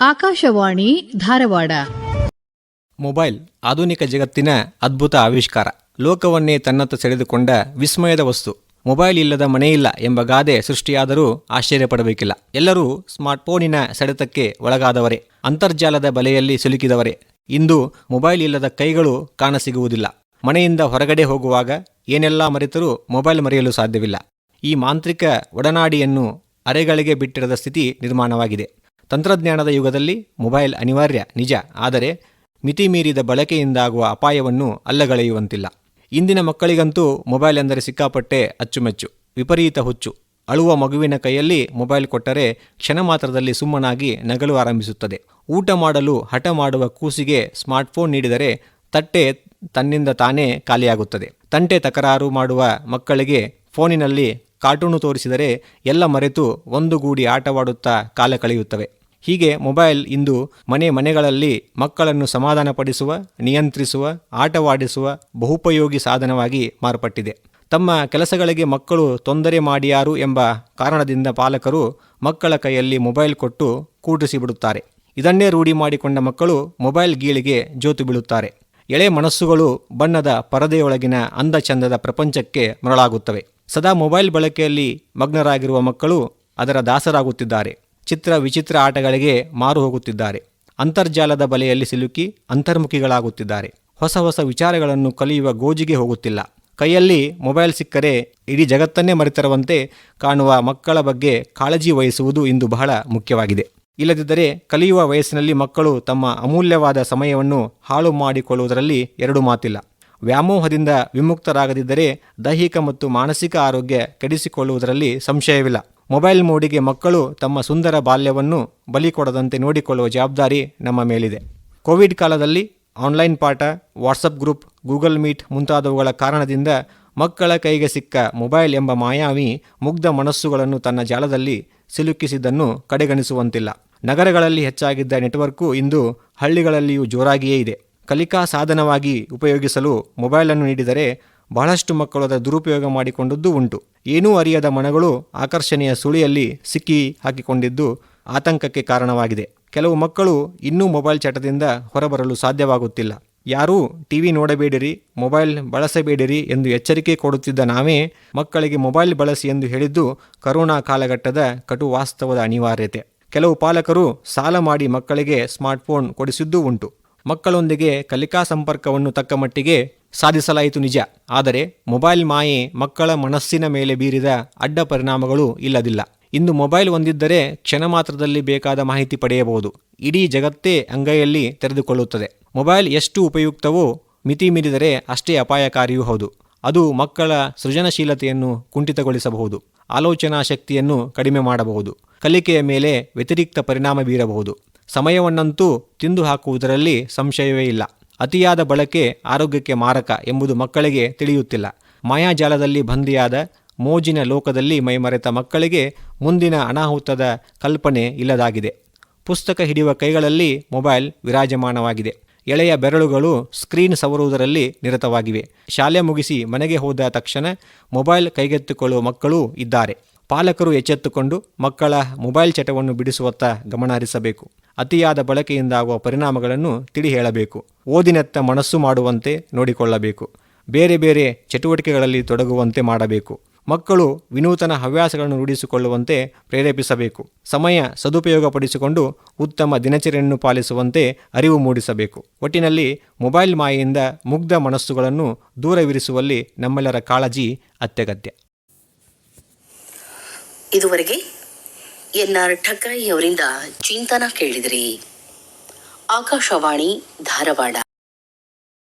Akashvani Dharwad. Mobile ಆಧುನಿಕ ಜಗತ್ತಿನ ಅದ್ಭುತ ಆವಿಷ್ಕಾರ. ಲೋಕವನ್ನೇ ತನ್ನತ್ತ ಸೆಳೆದುಕೊಂಡ ವಿಸ್ಮಯದ ವಸ್ತು. ಮೊಬೈಲ್ ಇಲ್ಲದ ಮನೆಯಿಲ್ಲ ಎಂಬ ಗಾದೆ ಸೃಷ್ಟಿಯಾದರೂ ಆಶ್ಚರ್ಯಪಡಬೇಕಿಲ್ಲ ಎಲ್ಲರೂ ಸ್ಮಾರ್ಟ್ಫೋನಿನ ಸೆಳೆತಕ್ಕೆ ಒಳಗಾದವರೇ. ಅಂತರ್ಜಾಲದ ಬಲೆಯಲ್ಲಿ ಸಿಲುಕಿದವರೇ. ಇಂದು ಮೊಬೈಲ್ ಇಲ್ಲದ ಕೈಗಳು ಕಾಣಸಿಗುವುದಿಲ್ಲ ಮನೆಯಿಂದ ಹೊರಗಡೆ ಹೋಗುವಾಗ ಏನೆಲ್ಲ ಮರೆತರೂ ಮೊಬೈಲ್ ಮರೆಯಲು ಸಾಧ್ಯವಿಲ್ಲ. ಈ ಮಾಂತ್ರಿಕ ಒಡನಾಡಿಯನ್ನು ಅರೆಗಳಿಗೆ ಬಿಟ್ಟಿರದ ಸ್ಥಿತಿ ನಿರ್ಮಾಣವಾಗಿದೆ. ತಂತ್ರಜ್ಞಾನದ ಯುಗದಲ್ಲಿ ಮೊಬೈಲ್ ಅನಿವಾರ್ಯ, ನಿಜ. ಆದರೆ ಮಿತಿ ಮೀರಿದ ಬಳಕೆಯಿಂದಾಗುವ ಅಪಾಯವನ್ನು ಅಲ್ಲಗಳೆಯುವಂತಿಲ್ಲ. ಇಂದಿನ ಮಕ್ಕಳಿಗಂತೂ ಮೊಬೈಲ್ ಎಂದರೆ ಸಿಕ್ಕಾಪಟ್ಟೆ ಅಚ್ಚುಮೆಚ್ಚು, ವಿಪರೀತ ಹುಚ್ಚು. ಅಳುವ ಮಗುವಿನ ಕೈಯಲ್ಲಿ ಮೊಬೈಲ್ ಕೊಟ್ಟರೆ ಕ್ಷಣ ಮಾತ್ರದಲ್ಲಿ ಸುಮ್ಮನಾಗಿ ನಗಲು ಆರಂಭಿಸುತ್ತದೆ. ಊಟ ಮಾಡಲು, ಹಠ ಮಾಡುವ ಕೂಸಿಗೆ ಸ್ಮಾರ್ಟ್ಫೋನ್ ನೀಡಿದರೆ ತಟ್ಟೆ ತನ್ನಿಂದ ತಾನೇ ಖಾಲಿಯಾಗುತ್ತದೆ. ತಂಟೆ ತಕರಾರು ಮಾಡುವ ಮಕ್ಕಳಿಗೆ ಫೋನಿನಲ್ಲಿ ಕಾರ್ಟೂನು ತೋರಿಸಿದರೆ ಎಲ್ಲ ಮರೆತು ಒಂದುಗೂಡಿ ಆಟವಾಡುತ್ತಾ ಕಾಲ ಕಳೆಯುತ್ತವೆ. ಹೀಗೆ ಮೊಬೈಲ್ ಇಂದು ಮನೆ ಮನೆಗಳಲ್ಲಿ ಮಕ್ಕಳನ್ನು ಸಮಾಧಾನಪಡಿಸುವ, ನಿಯಂತ್ರಿಸುವ, ಆಟವಾಡಿಸುವ ಬಹುಪಯೋಗಿ ಸಾಧನವಾಗಿ ಮಾರ್ಪಟ್ಟಿದೆ. ತಮ್ಮ ಕೆಲಸಗಳಿಗೆ ಮಕ್ಕಳು ತೊಂದರೆ ಮಾಡಿಯಾರು ಎಂಬ ಕಾರಣದಿಂದ ಪಾಲಕರು ಮಕ್ಕಳ ಕೈಯಲ್ಲಿ ಮೊಬೈಲ್ ಕೊಟ್ಟು ಕೂಡಿಸಿಬಿಡುತ್ತಾರೆ. ಇದನ್ನೇ ರೂಢಿ ಮಾಡಿಕೊಂಡ ಮಕ್ಕಳು ಮೊಬೈಲ್ ಗೀಳಿಗೆ ಜೋತು ಬೀಳುತ್ತಾರೆ. ಎಳೆ ಮನಸ್ಸುಗಳು ಬಣ್ಣದ ಪರದೆಯೊಳಗಿನ ಅಂದ ಚಂದದ ಪ್ರಪಂಚಕ್ಕೆ ಮರಳಾಗುತ್ತವೆ. ಸದಾ ಮೊಬೈಲ್ ಬಳಕೆಯಲ್ಲಿ ಮಗ್ನರಾಗಿರುವ ಮಕ್ಕಳು ಅದರ ದಾಸರಾಗುತ್ತಿದ್ದಾರೆ. ಚಿತ್ರ ವಿಚಿತ್ರ ಆಟಗಳಿಗೆ ಮಾರು ಹೋಗುತ್ತಿದ್ದಾರೆ. ಅಂತರ್ಜಾಲದ ಬಲೆಯಲ್ಲಿ ಸಿಲುಕಿ ಅಂತರ್ಮುಖಿಗಳಾಗುತ್ತಿದ್ದಾರೆ. ಹೊಸ ಹೊಸ ವಿಚಾರಗಳನ್ನು ಕಲಿಯುವ ಗೋಜಿಗೆ ಹೋಗುತ್ತಿಲ್ಲ. ಕೈಯಲ್ಲಿ ಮೊಬೈಲ್ ಸಿಕ್ಕರೆ ಇಡೀ ಜಗತ್ತನ್ನೇ ಮರೆತರುವಂತೆ ಕಾಣುವ ಮಕ್ಕಳ ಬಗ್ಗೆ ಕಾಳಜಿ ವಹಿಸುವುದು ಇಂದು ಬಹಳ ಮುಖ್ಯವಾಗಿದೆ. ಇಲ್ಲದಿದ್ದರೆ ಕಲಿಯುವ ವಯಸ್ಸಿನಲ್ಲಿ ಮಕ್ಕಳು ತಮ್ಮ ಅಮೂಲ್ಯವಾದ ಸಮಯವನ್ನು ಹಾಳು ಮಾಡಿಕೊಳ್ಳುವುದರಲ್ಲಿ ಎರಡು ಮಾತಿಲ್ಲ. ವ್ಯಾಮೋಹದಿಂದ ವಿಮುಕ್ತರಾಗದಿದ್ದರೆ ದೈಹಿಕ ಮತ್ತು ಮಾನಸಿಕ ಆರೋಗ್ಯ ಕೆಡಿಸಿಕೊಳ್ಳುವುದರಲ್ಲಿ ಸಂಶಯವಿಲ್ಲ. ಮೊಬೈಲ್ ಮೋಡಿಗೆ ಮಕ್ಕಳು ತಮ್ಮ ಸುಂದರ ಬಾಲ್ಯವನ್ನು ಬಲಿ ಕೊಡದಂತೆ ನೋಡಿಕೊಳ್ಳುವ ಜವಾಬ್ದಾರಿ ನಮ್ಮ ಮೇಲಿದೆ. ಕೋವಿಡ್ ಕಾಲದಲ್ಲಿ ಆನ್ಲೈನ್ ಪಾಠ ವಾಟ್ಸಪ್ ಗ್ರೂಪ್, ಗೂಗಲ್ ಮೀಟ್ ಮುಂತಾದವುಗಳ ಕಾರಣದಿಂದ ಮಕ್ಕಳ ಕೈಗೆ ಸಿಕ್ಕ ಮೊಬೈಲ್ ಎಂಬ ಮಾಯಾವಿ ಮುಗ್ಧ ಮನಸ್ಸುಗಳನ್ನು ತನ್ನ ಜಾಲದಲ್ಲಿ ಸಿಲುಕಿಸಿದ್ದನ್ನು ಕಡೆಗಣಿಸುವಂತಿಲ್ಲ. ನಗರಗಳಲ್ಲಿ ಹೆಚ್ಚಾಗಿದ್ದ ನೆಟ್ವರ್ಕು ಇಂದು ಹಳ್ಳಿಗಳಲ್ಲಿಯೂ ಜೋರಾಗಿಯೇ ಇದೆ. ಕಲಿಕಾ ಸಾಧನವಾಗಿ ಉಪಯೋಗಿಸಲು ಮೊಬೈಲನ್ನು ನೀಡಿದರೆ ಬಹಳಷ್ಟು ಮಕ್ಕಳು ಅದರ ದುರುಪಯೋಗ ಮಾಡಿಕೊಂಡದ್ದು ಉಂಟು. ಏನೂ ಅರಿಯದ ಮನಗಳು ಆಕರ್ಷಣೆಯ ಸುಳಿಯಲ್ಲಿ ಸಿಕ್ಕಿ ಹಾಕಿಕೊಂಡಿದ್ದು ಆತಂಕಕ್ಕೆ ಕಾರಣವಾಗಿದೆ. ಕೆಲವು ಮಕ್ಕಳು ಇನ್ನೂ ಮೊಬೈಲ್ ಚಟದಿಂದ ಹೊರಬರಲು ಸಾಧ್ಯವಾಗುತ್ತಿಲ್ಲ. ಯಾರೂ ಟಿವಿ ನೋಡಬೇಡಿರಿ, ಮೊಬೈಲ್ ಬಳಸಬೇಡಿರಿ ಎಂದು ಎಚ್ಚರಿಕೆ ಕೊಡುತ್ತಿದ್ದ ನಾವೇ ಮಕ್ಕಳಿಗೆ ಮೊಬೈಲ್ ಬಳಸಿ ಎಂದು ಹೇಳಿದ್ದು ಕರೋನಾ ಕಾಲಘಟ್ಟದ ಕಟು ವಾಸ್ತವದ ಅನಿವಾರ್ಯತೆ. ಕೆಲವು ಪಾಲಕರು ಸಾಲ ಮಾಡಿ ಮಕ್ಕಳಿಗೆ ಸ್ಮಾರ್ಟ್ಫೋನ್ ಕೊಡಿಸಿದ್ದೂ ಉಂಟು. ಮಕ್ಕಳೊಂದಿಗೆ ಕಲಿಕಾ ಸಂಪರ್ಕವನ್ನು ತಕ್ಕ ಮಟ್ಟಿಗೆ ಸಾಧಿಸಲಾಯಿತು ನಿಜ. ಆದರೆ ಮೊಬೈಲ್ ಮಾಯೆ ಮಕ್ಕಳ ಮನಸ್ಸಿನ ಮೇಲೆ ಬೀರಿದ ಅಡ್ಡ ಪರಿಣಾಮಗಳು ಇಲ್ಲದಿಲ್ಲ. ಇಂದು ಮೊಬೈಲ್ ಹೊಂದಿದ್ದರೆ ಕ್ಷಣ ಮಾತ್ರದಲ್ಲಿ ಬೇಕಾದ ಮಾಹಿತಿ ಪಡೆಯಬಹುದು. ಇಡೀ ಜಗತ್ತೇ ಅಂಗೈಯಲ್ಲಿ ತೆರೆದುಕೊಳ್ಳುತ್ತದೆ. ಮೊಬೈಲ್ ಎಷ್ಟು ಉಪಯುಕ್ತವೋ ಮಿತಿ ಮೀರಿದರೆ ಅಷ್ಟೇ ಅಪಾಯಕಾರಿಯೂ ಹೌದು. ಅದು ಮಕ್ಕಳ ಸೃಜನಶೀಲತೆಯನ್ನು ಕುಂಠಿತಗೊಳಿಸಬಹುದು. ಆಲೋಚನಾ ಶಕ್ತಿಯನ್ನು ಕಡಿಮೆ ಮಾಡಬಹುದು. ಕಲಿಕೆಯ ಮೇಲೆ ವ್ಯತಿರಿಕ್ತ ಪರಿಣಾಮ ಬೀರಬಹುದು. ಸಮಯವನ್ನಂತೂ ತಿಂದು ಹಾಕುವುದರಲ್ಲಿ ಸಂಶಯವೇ ಇಲ್ಲ. ಅತಿಯಾದ ಬಳಕೆ ಆರೋಗ್ಯಕ್ಕೆ ಮಾರಕ ಎಂಬುದು ಮಕ್ಕಳಿಗೆ ತಿಳಿಯುತ್ತಿಲ್ಲ. ಮಾಯಾಜಾಲದಲ್ಲಿ ಬಂದಿಯಾದ ಮೋಜಿನ ಲೋಕದಲ್ಲಿ ಮೈಮರೆತ ಮಕ್ಕಳಿಗೆ ಮುಂದಿನ ಅನಾಹುತದ ಕಲ್ಪನೆ ಇಲ್ಲದಾಗಿದೆ. ಪುಸ್ತಕ ಹಿಡಿಯುವ ಕೈಗಳಲ್ಲಿ ಮೊಬೈಲ್ ವಿರಾಜಮಾನವಾಗಿದೆ. ಎಳೆಯ ಬೆರಳುಗಳು ಸ್ಕ್ರೀನ್ ಸವರುವುದರಲ್ಲಿ ನಿರತವಾಗಿವೆ. ಶಾಲೆ ಮುಗಿಸಿ ಮನೆಗೆ ಹೋದ ತಕ್ಷಣ ಮೊಬೈಲ್ ಕೈಗೆತ್ತಿಕೊಳ್ಳುವ ಮಕ್ಕಳೂ ಇದ್ದಾರೆ. ಪಾಲಕರು ಎಚ್ಚೆತ್ತುಕೊಂಡು ಮಕ್ಕಳ ಮೊಬೈಲ್ ಚಟವನ್ನು ಬಿಡಿಸುವತ್ತ ಗಮನ ಹರಿಸಬೇಕು ಅತಿಯಾದ ಬಳಕೆಯಿಂದಾಗುವ ಪರಿಣಾಮಗಳನ್ನು ತಿಳಿ ಹೇಳಬೇಕು ಓದಿನತ್ತ ಮನಸ್ಸು ಮಾಡುವಂತೆ ನೋಡಿಕೊಳ್ಳಬೇಕು. ಬೇರೆ ಬೇರೆ ಚಟುವಟಿಕೆಗಳಲ್ಲಿ ತೊಡಗುವಂತೆ ಮಾಡಬೇಕು. ಮಕ್ಕಳು ವಿನೂತನ ಹವ್ಯಾಸಗಳನ್ನು ರೂಢಿಸಿಕೊಳ್ಳುವಂತೆ ಪ್ರೇರೇಪಿಸಬೇಕು. ಸಮಯ ಸದುಪಯೋಗಪಡಿಸಿಕೊಂಡು ಉತ್ತಮ ದಿನಚರಿಯನ್ನು ಪಾಲಿಸುವಂತೆ ಅರಿವು ಮೂಡಿಸಬೇಕು. ಒಟ್ಟಿನಲ್ಲಿ ಮೊಬೈಲ್ ಮಾಯೆಯಿಂದ ಮುಗ್ಧ ಮನಸ್ಸುಗಳನ್ನು ದೂರವಿರಿಸುವಲ್ಲಿ ನಮ್ಮೆಲ್ಲರ ಕಾಳಜಿ ಅತ್ಯಗತ್ಯ. ಇದುವರೆಗೆ ಎನ್ ಆರ್ ಠಕ್ರಾಯಿ ಅವರಿಂದ ಚಿಂತನ ಕೇಳಿದಿರಿ. ಆಕಾಶವಾಣಿ ಧಾರವಾಡ.